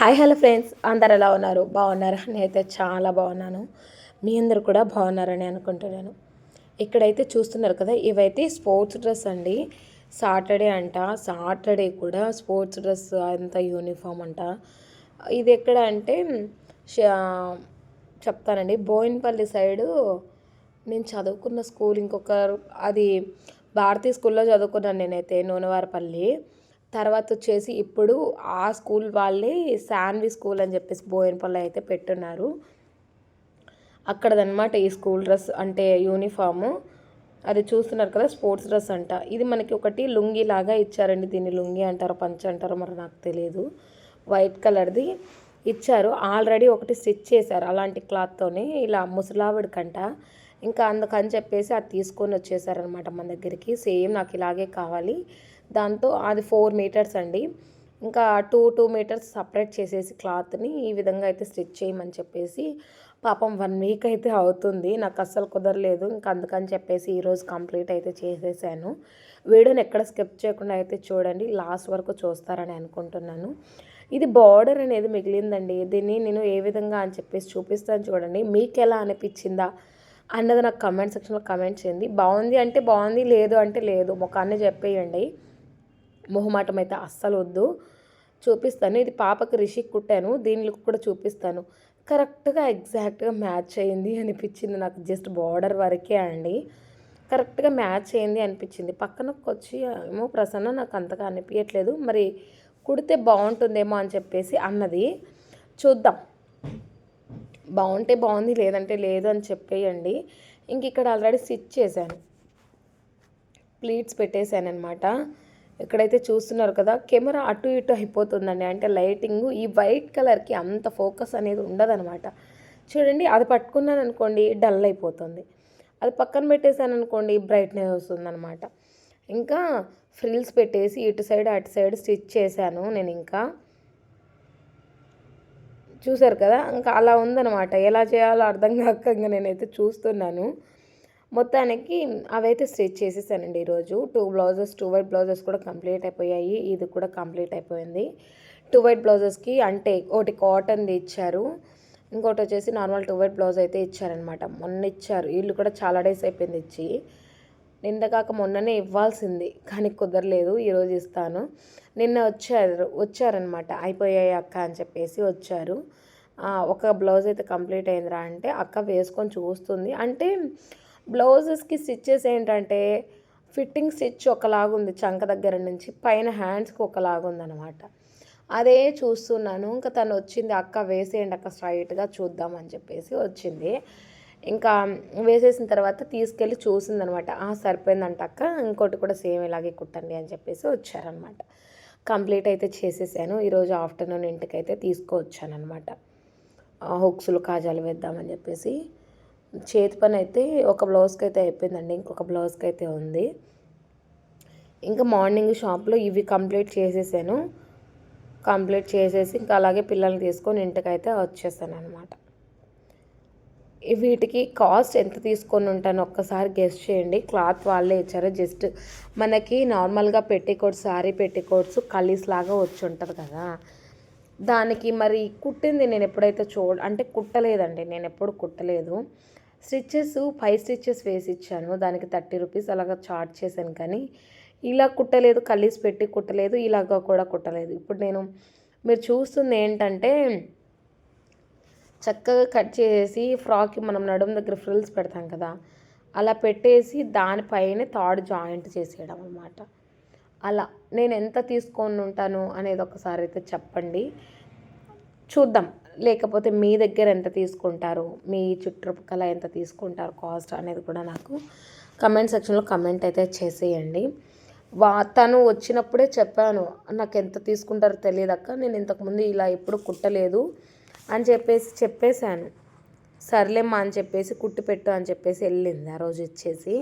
Hi hello friends. అందరు ఎలా ఉన్నారు? బాగున్నారా? నేనైతే చాలా బాగున్నాను. మీ అందరు కూడా బాగున్నారని అనుకుంటున్నాను. ఇక్కడైతే చూస్తున్నారు కదా ఇవైతే స్పోర్ట్స్ డ్రెస్ అండి. సాటర్డే అంట. సాటర్డే కూడా స్పోర్ట్స్ డ్రెస్ అంత యూనిఫామ్ అంట. ఇది ఎక్కడ అంటే ష- చెప్తానండి. బోయిన్పల్లి సైడు నేను చదువుకున్న స్కూల్ ఇంకొక అది భారతీయ స్కూల్లో చదువుకున్నాను నేనైతే నూనెవారపల్లి. తర్వాత వచ్చేసి ఇప్పుడు ఆ స్కూల్ వాళ్ళే శాన్వి స్కూల్ అని చెప్పేసి బోయినపల్లి అయితే పెట్టున్నారు. అక్కడదనమాట ఈ స్కూల్ డ్రెస్ అంటే యూనిఫాము. అది చూస్తున్నారు కదా స్పోర్ట్స్ డ్రెస్ అంట. ఇది మనకి ఒకటి లుంగి లాగా ఇచ్చారండి. దీన్ని లుంగి అంటారో పంచ అంటారో మరి నాకు తెలియదు. వైట్ కలర్ది ఇచ్చారు. ఆల్రెడీ ఒకటి స్టిచ్ చేశారు అలాంటి క్లాత్తోనే. ఇలా ముసలావిడికంట. ఇంకా అందుకని చెప్పేసి అది తీసుకొని వచ్చేసారనమాట మన దగ్గరికి. సేమ్ నాకు ఇలాగే కావాలి. దాంతో అది ఫోర్ మీటర్స్ అండి. ఇంకా టూ టూ మీటర్స్ సపరేట్ చేసేసి క్లాత్ని ఈ విధంగా అయితే స్టిచ్ చేయమని చెప్పేసి పాపం వన్ వీక్ అయితే అవుతుంది. నాకు అస్సలు కుదరలేదు. ఇంకా అందుకని చెప్పేసి ఈరోజు కంప్లీట్ అయితే చేసేసాను. వీడియోని ఎక్కడ స్కిప్ చేయకుండా అయితే చూడండి. లాస్ట్ వరకు చూస్తారని అనుకుంటున్నాను. ఇది బార్డర్ అనేది మిగిలిందండి. దీన్ని నేను ఏ విధంగా అని చెప్పేసి చూపిస్తాను చూడండి. మీకు ఎలా అనిపించిందా అన్నది నాకు కమెంట్ సెక్షన్లో కమెంట్ చేయండి. బాగుంది అంటే బాగుంది లేదు అంటే లేదు. ముఖాన్ని చెప్పేయండి. మొహమాటం అయితే అస్సలు వద్దు చూపిస్తాను. ఇది పాపకి రిషిక్ కుట్టాను. దీనికి కూడా చూపిస్తాను. కరెక్ట్గా ఎగ్జాక్ట్గా మ్యాచ్ అయింది అనిపించింది నాకు. జస్ట్ బార్డర్ వరకే అండి. కరెక్ట్గా మ్యాచ్ అయింది అనిపించింది. పక్కనకు వచ్చి ఏమో ప్రసన్న నాకు అంతగా అనిపించట్లేదు మరి కుడితే బాగుంటుందేమో అని చెప్పేసి అన్నది. చూద్దాం. బాగుంటే బాగుంది లేదంటే లేదు అని చెప్పేయండి. ఇంక ఇక్కడ ఆల్రెడీ స్టిచ్ చేశాను. ప్లీట్స్ పెట్టేశాను అనమాట ఇక్కడైతే చూస్తున్నారు కదా కెమెరా అటు ఇటు అయిపోతుందండి. అంటే లైటింగ్ ఈ వైట్ కలర్కి అంత ఫోకస్ అనేది ఉండదనమాట చూడండి అది పట్టుకున్నాను అనుకోండి డల్ అయిపోతుంది. అది పక్కన పెట్టేశాను అనుకోండి బ్రైట్నెస్ వస్తుందనమాట ఇంకా ఫ్రిల్స్ పెట్టేసి ఇటు సైడ్ అటు సైడ్ స్టిచ్ చేశాను నేను ఇంకా. చూసారు కదా ఇంకా అలా ఉందనమాట ఎలా చేయాలో అర్థం కాక ఇంకా నేనైతే చూస్తున్నాను. మొత్తానికి అవైతే స్టిచ్ చేసేసానండి ఈరోజు. Two blouses two white blouses కూడా కంప్లీట్ అయిపోయాయి. ఇది కూడా కంప్లీట్ అయిపోయింది. టూ వైట్ బ్లౌజెస్కి అంటే ఒకటి కాటన్ది ఇచ్చారు. ఇంకోటి వచ్చేసి నార్మల్ టూ వైట్ బ్లౌజ్ అయితే ఇచ్చారనమాట మొన్న ఇచ్చారు. వీళ్ళు కూడా చాలా డేస్ అయిపోయింది ఇచ్చి. నిన్న కాక మొన్ననే ఇవ్వాల్సింది కానీ కుదరలేదు. ఈరోజు ఇస్తాను. నిన్న వచ్చారు వచ్చారనమాట అయిపోయాయి అక్క అని చెప్పేసి వచ్చారు. ఒక బ్లౌజ్ అయితే కంప్లీట్ అయిందిరా అంటే అక్క వేసుకొని చూస్తుంది. అంటే బ్లౌజెస్కి స్టిచ్చెస్ ఏంటంటే ఫిట్టింగ్ స్టిచ్ ఒకలాగుంది చంక దగ్గర నుంచి పైన హ్యాండ్స్కి ఒకలాగుంది అనమాట అదే చూస్తున్నాను. ఇంకా తను వచ్చింది అక్క వేసేయండి అక్క స్ట్రైట్గా చూద్దామని చెప్పేసి వచ్చింది. ఇంకా వేసేసిన తర్వాత తీసుకెళ్ళి చూసింది అనమాట సరిపోయిందంట అక్క ఇంకోటి కూడా సేమ్ ఇలాగే కుట్టండి అని చెప్పేసి వచ్చారనమాట కంప్లీట్ అయితే చేసేసాను. ఈరోజు ఆఫ్టర్నూన్ ఇంటికి అయితే తీసుకువచ్చాను అనమాట హుక్స్లు కాజాలు వేద్దామని చెప్పేసి చేతి పని అయితే ఒక బ్లౌజ్కి అయితే అయిపోయిందండి ఇంకొక బ్లౌజ్కి అయితే ఉంది. ఇంకా మార్నింగ్ షాప్లో ఇవి కంప్లీట్ చేసేసాను. కంప్లీట్ చేసేసి ఇంకా అలాగే పిల్లల్ని తీసుకొని ఇంటికైతే వచ్చేసాను అనమాట వీటికి కాస్ట్ ఎంత తీసుకొని ఉంటాను ఒక్కసారి గెస్ట్ చేయండి. క్లాత్ వాళ్ళే ఇచ్చారు. జస్ట్ మనకి నార్మల్గా పెట్టికోట్స్ సారీ పెట్టికోట్స్ కలీస్ లాగా వచ్చి ఉంటుంది కదా. దానికి మరి కుట్టింది నేను ఎప్పుడైతే చూడ అంటే కుట్టలేదండి నేను ఎప్పుడు కుట్టలేదు. స్టిచ్చెస్ ఫైవ్ స్టిచ్చెస్ వేసి ఇచ్చాను దానికి థర్టీ రూపీస్ అలాగా చార్జ్ చేశాను కానీ ఇలా కుట్టలేదు కలిసి పెట్టి కుట్టలేదు ఇలాగా కూడా కుట్టలేదు. ఇప్పుడు నేను మీరు చూస్తుంది ఏంటంటే చక్కగా కట్ చేసి ఫ్రాక్కి మనం నడుము దగ్గర ఫ్రిల్స్ పెడతాం కదా అలా పెట్టేసి దానిపైన థర్డ్ జాయింట్ చేసేయడం అనమాట అలా నేను ఎంత తీసుకొని ఉంటాను అనేది ఒకసారి అయితే చెప్పండి. చూద్దాం. లేకపోతే మీ దగ్గర ఎంత తీసుకుంటారు? మీ చుట్టుపక్కల ఎంత తీసుకుంటారు? కాస్ట్ అనేది కూడా నాకు కమెంట్ సెక్షన్లో కమెంట్ అయితే చేసేయండి. వా తను వచ్చినప్పుడే చెప్పాను నాకు ఎంత తీసుకుంటారో తెలియదు అక్క నేను ఇంతకుముందు ఇలా ఎప్పుడు కుట్టలేదు అని చెప్పేసి చెప్పేశాను. సర్లేమ్మా అని చెప్పేసి కుట్టి పెట్టు అని చెప్పేసి వెళ్ళింది ఆ రోజు ఇచ్చేసి.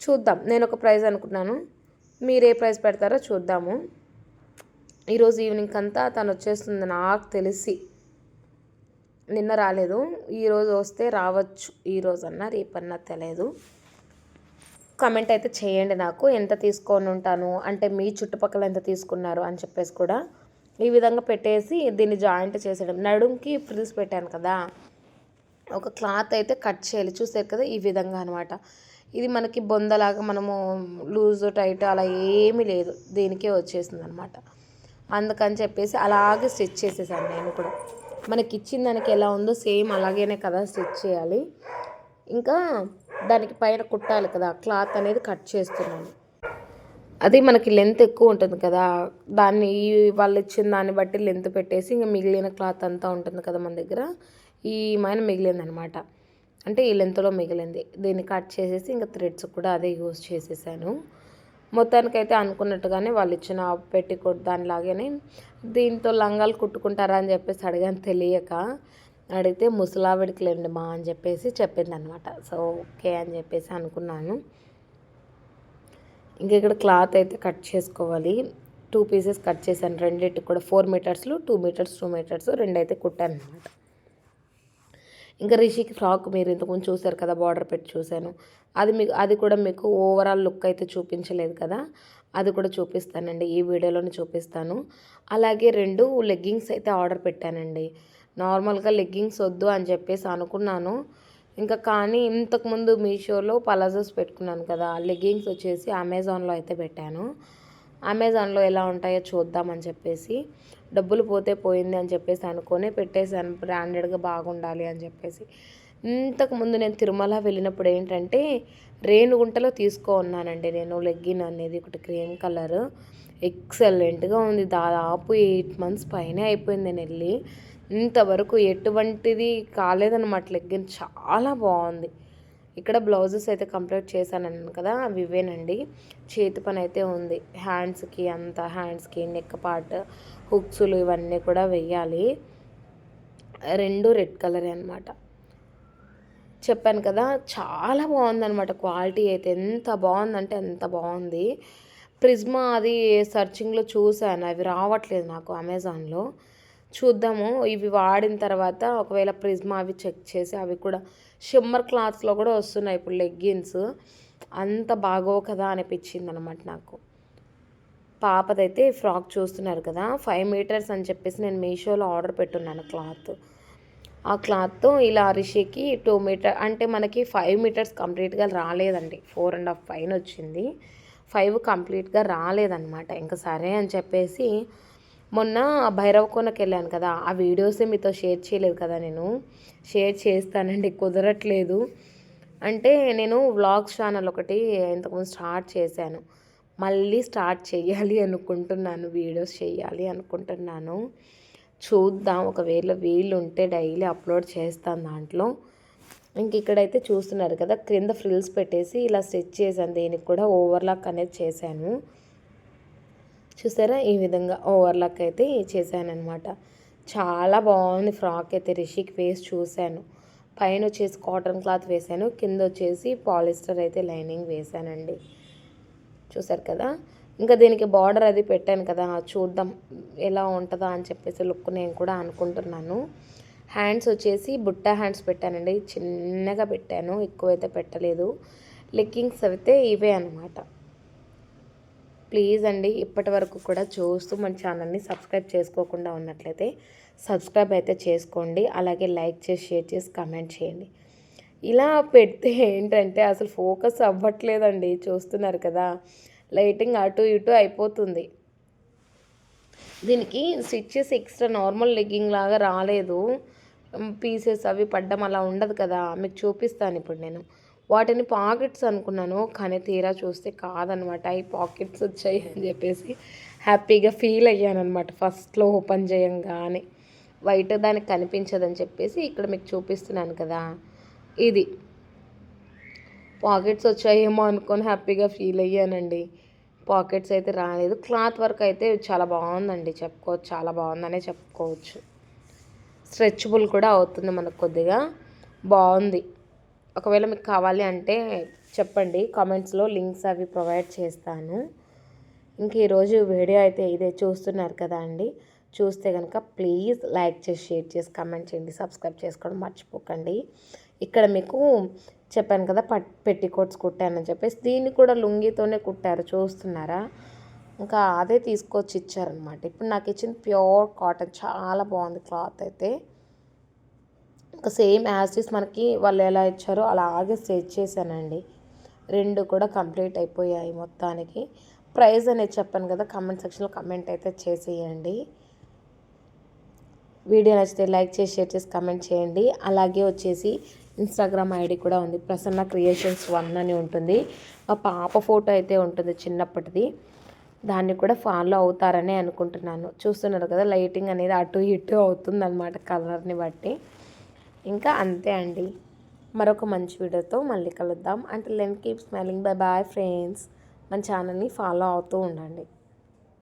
చూద్దాం నేను ఒక ప్రైజ్ అనుకున్నాను మీరు ఏ ప్రైజ్ పెడతారో చూద్దాము. ఈరోజు ఈవినింగ్ అంతా తను వచ్చేస్తుంది నాకు తెలిసి నిన్న రాలేదు. ఈరోజు వస్తే రావచ్చు. ఈరోజు అన్నా రేపన్నా తెలియదు కమెంట్ అయితే చేయండి నాకు. ఎంత తీసుకొని ఉంటాను? అంటే మీ చుట్టుపక్కల ఎంత తీసుకున్నారు అని చెప్పేసి కూడా ఈ విధంగా పెట్టేసి దీన్ని జాయింట్ చేసేయడం. నడుంకి ఫ్రిల్స్ పెట్టాను కదా. ఒక క్లాత్ అయితే కట్ చేయాలి. చూసారు కదా? ఈ విధంగా అనమాట ఇది మనకి బొందలాగా మనము లూజ్ టైట్ అలా ఏమీ లేదు. దీనికే వచ్చేసింది అనమాట అందుకని చెప్పేసి అలాగే స్టిచ్ చేసేసాను నేను కూడా. మనకి ఇచ్చిన దానికి ఎలా ఉందో సేమ్ అలాగేనే కదా స్టిచ్ చేయాలి. ఇంకా దానికి పైన కుట్టాలి కదా క్లాత్ అనేది కట్ చేస్తున్నాను. అది మనకి లెంత్ ఎక్కువ ఉంటుంది కదా దాన్ని వాళ్ళు ఇచ్చిన దాన్ని బట్టి లెంత్ పెట్టేసి ఇంకా మిగిలిన క్లాత్ అంతా ఉంటుంది కదా మన దగ్గర. ఈ మైన మిగిలింది అనమాట అంటే ఈ లెంత్లో మిగిలింది. దీన్ని కట్ చేసేసి ఇంకా థ్రెడ్స్ కూడా అదే యూజ్ చేసేసాను. మొత్తానికైతే అనుకున్నట్టుగానే వాళ్ళు ఇచ్చిన పెట్టికోట్ దానిలాగానే దీంతో లంగాలు కుట్టుకుంటారా అని చెప్పేసి అడిగాను తెలియక. అడిగితే ముసలావిడికిలేండి మా అని చెప్పేసి చెప్పింది అనమాట సో ఓకే అని చెప్పేసి అనుకున్నాను. ఇంక ఇక్కడ క్లాత్ అయితే కట్ చేసుకోవాలి. టూ పీసెస్ కట్ చేశాను. రెండింటికి కూడా ఫోర్ మీటర్స్లో టూ మీటర్స్ టూ మీటర్స్ రెండు అయితే కుట్టాను అనమాట ఇంకా రిషికి ఫ్రాక్ మీరు ఇంతకుముందు చూసారు కదా బార్డర్ పెట్టి చూశాను. అది మీకు అది కూడా మీకు ఓవరాల్ లుక్ అయితే చూపించలేదు కదా అది కూడా చూపిస్తానండి. ఈ వీడియోలోనే చూపిస్తాను. అలాగే రెండు లెగ్గింగ్స్ అయితే ఆర్డర్ పెట్టానండి. నార్మల్గా లెగ్గింగ్స్ వద్దు అని చెప్పేసి అనుకున్నాను. ఇంకా కానీ ఇంతకుముందు మీషోలో పలాజోస్ పెట్టుకున్నాను కదా లెగ్గింగ్స్ వచ్చేసి అమెజాన్లో అయితే పెట్టాను. అమెజాన్లో ఎలా ఉంటాయో చూద్దామని చెప్పేసి డబ్బులు పోతే పోయింది అని చెప్పేసి అనుకొని పెట్టేశాను బ్రాండెడ్గా బాగుండాలి అని చెప్పేసి. ఇంతకుముందు నేను తిరుమల వెళ్ళినప్పుడు ఏంటంటే రేణుగుంటలో తీసుకో ఉన్నానండి నేను లెగ్గిన్ అనేది ఒకటి క్రీమ్ కలర్. ఎక్సలెంట్గా ఉంది. దాదాపు ఎయిట్ మంత్స్ పైనే అయిపోయింది నేను వెళ్ళి. ఇంతవరకు ఎటువంటిది కాలేదన్నమాట లెగ్గిన్. చాలా బాగుంది. ఇక్కడ బ్లౌజెస్ అయితే కంప్లీట్ చేశాను కదా అవి ఇవేనండి. చేతి పని అయితే ఉంది. హ్యాండ్స్కి అంత హ్యాండ్స్కి నెక్ పార్ట్ హుక్స్లు ఇవన్నీ కూడా వెయ్యాలి. రెండు రెడ్ కలరే అనమాట చెప్పాను కదా చాలా బాగుందనమాట క్వాలిటీ అయితే. ఎంత బాగుందంటే ఎంత బాగుంది. ప్రిజ్మా అది సర్చింగ్లో చూశాను. అవి రావట్లేదు నాకు అమెజాన్లో చూద్దాము. ఇవి వాడిన తర్వాత ఒకవేళ ప్రిజ్మా అవి చెక్ చేసి అవి కూడా షిమ్మర్ క్లాత్స్లో కూడా వస్తున్నాయి ఇప్పుడు లెగ్గిన్స్. అంత బాగో కదా అనిపించింది అనమాట నాకు. పాపదైతే ఫ్రాక్ చూస్తున్నారు కదా ఫైవ్ మీటర్స్ అని చెప్పేసి నేను మీషోలో ఆర్డర్ పెట్టున్నాను క్లాత్. ఆ క్లాత్తో ఇలా అరిషేకి టూ మీటర్ అంటే మనకి ఫైవ్ మీటర్స్ కంప్లీట్గా రాలేదండి. ఫోర్ అండ్ హాఫ్ పైన వచ్చింది. ఫైవ్ కంప్లీట్గా రాలేదన్నమాట ఇంకా సరే అని చెప్పేసి మొన్న భైరవ కొనకి వెళ్ళాను కదా ఆ వీడియోసే మీతో షేర్ చేయలేదు కదా నేను. షేర్ చేస్తానండి కుదరట్లేదు. అంటే నేను వ్లాగ్స్ ఛానల్ ఒకటి ఇంతకుముందు స్టార్ట్ చేశాను. మళ్ళీ స్టార్ట్ చేయాలి అనుకుంటున్నాను వీడియోస్ చేయాలి అనుకుంటున్నాను. చూద్దాం ఒకవేళ వీలు ఉంటే డైలీ అప్లోడ్ చేస్తాను దాంట్లో. ఇంక ఇక్కడైతే చూస్తున్నారు కదా క్రింద ఫ్రిల్స్ పెట్టేసి ఇలా స్టిచ్ చేశాను దీనికి కూడా ఓవర్లాక్ అనేది చేశాను. చూసారా? ఈ విధంగా ఓవర్లాక్ అయితే చేశానమాట చాలా బాగుంది ఫ్రాక్ అయితే రిషిక్ వేసి చూశాను. పైన వచ్చేసి కాటన్ క్లాత్ వేసాను కింద వచ్చేసి పాలిస్టర్ అయితే లైనింగ్ వేశానండి. చూసారు కదా? ఇంకా దీనికి బార్డర్ అది పెట్టాను కదా చూద్దాం ఎలా ఉంటుందా అని చెప్పేసి లుక్ నేను కూడా అనుకుంటున్నాను. హ్యాండ్స్ వచ్చేసి బుట్ట హ్యాండ్స్ పెట్టానండి. చిన్నగా పెట్టాను ఎక్కువైతే పెట్టలేదు. లెగ్గింగ్స్ అయితే ఇవే అనమాట ప్లీజ్ అండి ఇప్పటి వరకు కూడా చూస్తూ మన ఛానల్ని సబ్స్క్రైబ్ చేసుకోకుండా ఉన్నట్లయితే సబ్స్క్రైబ్ అయితే చేసుకోండి. అలాగే లైక్ చేసి షేర్ చేసి కమెంట్ చేయండి. ఇలా పెడితే ఏంటంటే అసలు ఫోకస్ అవ్వట్లేదండి. చూస్తున్నారు కదా లైటింగ్ అటు ఇటు అయిపోతుంది. దీనికి స్టిచ్చెస్ ఎక్స్ట్రా నార్మల్ లెగ్గింగ్ లాగా రాలేదు. పీసెస్ అవి పడ్డం అలా ఉండదు కదా. మీకు చూపిస్తాను ఇప్పుడు నేను. వాటిని పాకెట్స్ అనుకున్నాను కానీ తీరా చూస్తే కాదనమాట. ఈ పాకెట్స్ వచ్చాయి అని చెప్పేసి హ్యాపీగా ఫీల్ అయ్యాను అనమాట ఫస్ట్లో ఓపెన్ చేయంగానే. వైట్ దానికి కనిపించదని చెప్పేసి ఇక్కడ మీకు చూపిస్తున్నాను కదా. ఇది. పాకెట్స్ వచ్చాయేమో అనుకొని హ్యాపీగా ఫీల్ అయ్యానండి. పాకెట్స్ అయితే రాలేదు. క్లాత్ వర్క్ అయితే చాలా బాగుందండి. చెప్పుకోవచ్చు. చాలా బాగుందనే చెప్పుకోవచ్చు. స్ట్రెచబుల్ కూడా అవుతుంది మనకు కొద్దిగా. బాగుంది. ఒకవేళ మీకు కావాలి అంటే చెప్పండి. కామెంట్స్లో లింక్స్ అవి ప్రొవైడ్ చేస్తాను. ఇంక ఈరోజు వీడియో అయితే ఇదే చూస్తున్నారు కదా అండి. చూస్తే కనుక ప్లీజ్ లైక్ చేసి షేర్ చేసి కమెంట్ చేయండి. సబ్స్క్రైబ్ చేసుకోవడం మర్చిపోకండి. ఇక్కడ మీకు చెప్పాను కదా పట్ పెట్టి కోట్స్ కుట్టానని చెప్పేసి దీన్ని కూడా లుంగితోనే కుట్టారు. చూస్తున్నారా? ఇంకా అదే తీసుకొచ్చి ఇచ్చారనమాట ఇప్పుడు నాకు ఇచ్చిన ప్యూర్ కాటన్. చాలా బాగుంది క్లాత్ అయితే. సేమ్ యాసిస్ మనకి వాళ్ళు ఎలా ఇచ్చారో అలాగే సెట్ చేశానండి. రెండు కూడా కంప్లీట్ అయిపోయాయి మొత్తానికి. ప్రైజ్ అనేది చెప్పాను కదా కమెంట్ సెక్షన్లో కమెంట్ అయితే చేసేయండి. వీడియో నచ్చితే లైక్ చేసి షేర్ చేసి కమెంట్ చేయండి. అలాగే వచ్చేసి ఇన్స్టాగ్రామ్ ఐడి కూడా ఉంది. ప్రసన్న క్రియేషన్స్ వన్ అని ఉంటుంది. మా పాప ఫోటో అయితే ఉంటుంది చిన్నప్పటిది. దాన్ని కూడా ఫాలో అవుతారనే అనుకుంటున్నాను. చూస్తున్నారు కదా లైటింగ్ అనేది అటు ఇటు అవుతుంది అనమాట కలర్ని బట్టి. ఇంకా అంతే అండి. మరొక మంచి వీడియోతో మళ్ళీ కలుద్దాం. అంటే లెన్ keep smiling bye bye friends మన ఛానల్ని ఫాలో అవుతూ ఉండండి.